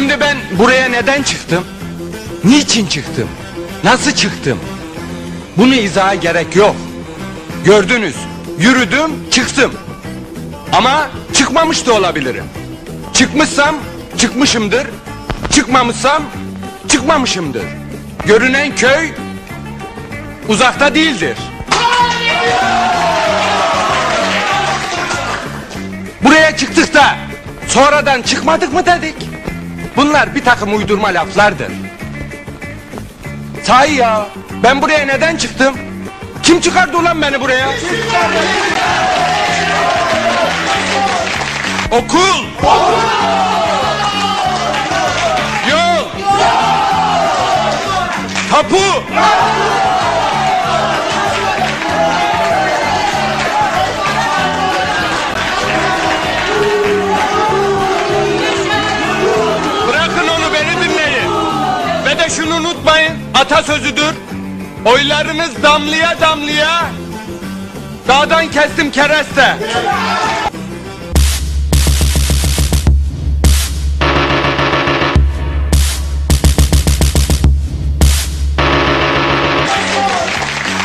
Şimdi ben buraya neden çıktım? Niçin çıktım? Nasıl çıktım? Bunu izaha gerek yok. Gördünüz, yürüdüm, çıktım. Ama çıkmamış da olabilirim. Çıkmışsam çıkmışımdır. Çıkmamışsam çıkmamışımdır. Görünen köy uzakta değildir. Buraya çıktık da sonradan çıkmadık mı dedik. Bunlar bir takım uydurma laflardır. Sahi ya ben buraya neden çıktım? Kim çıkardı ulan beni buraya? Okul. Yol. Tapu. Bırakın şunu unutmayın. Atasözüdür. Oylarınız damlaya damlaya. Dağdan kestim kereste.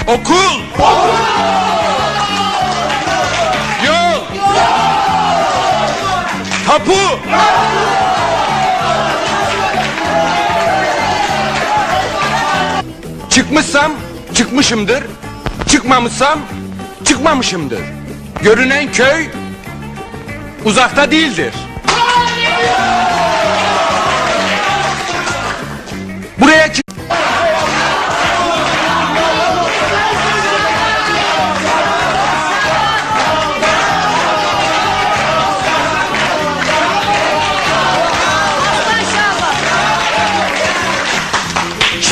Okul. Yol. Tapu. Çıkmışsam çıkmışımdır. Çıkmamışsam çıkmamışımdır. Görünen köy uzakta değildir.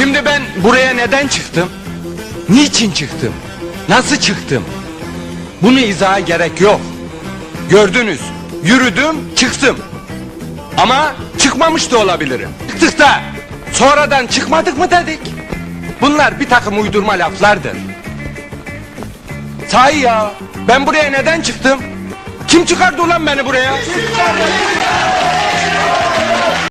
Şimdi ben buraya neden çıktım? Niçin çıktım? Nasıl çıktım? Bunu izaha gerek yok. Gördünüz, yürüdüm, çıktım. Ama çıkmamış da olabilirim. Çıktık da sonradan çıkmadık mı dedik. Bunlar bir takım uydurma laflardır. Sahi ya ben buraya neden çıktım? Kim çıkardı ulan beni buraya?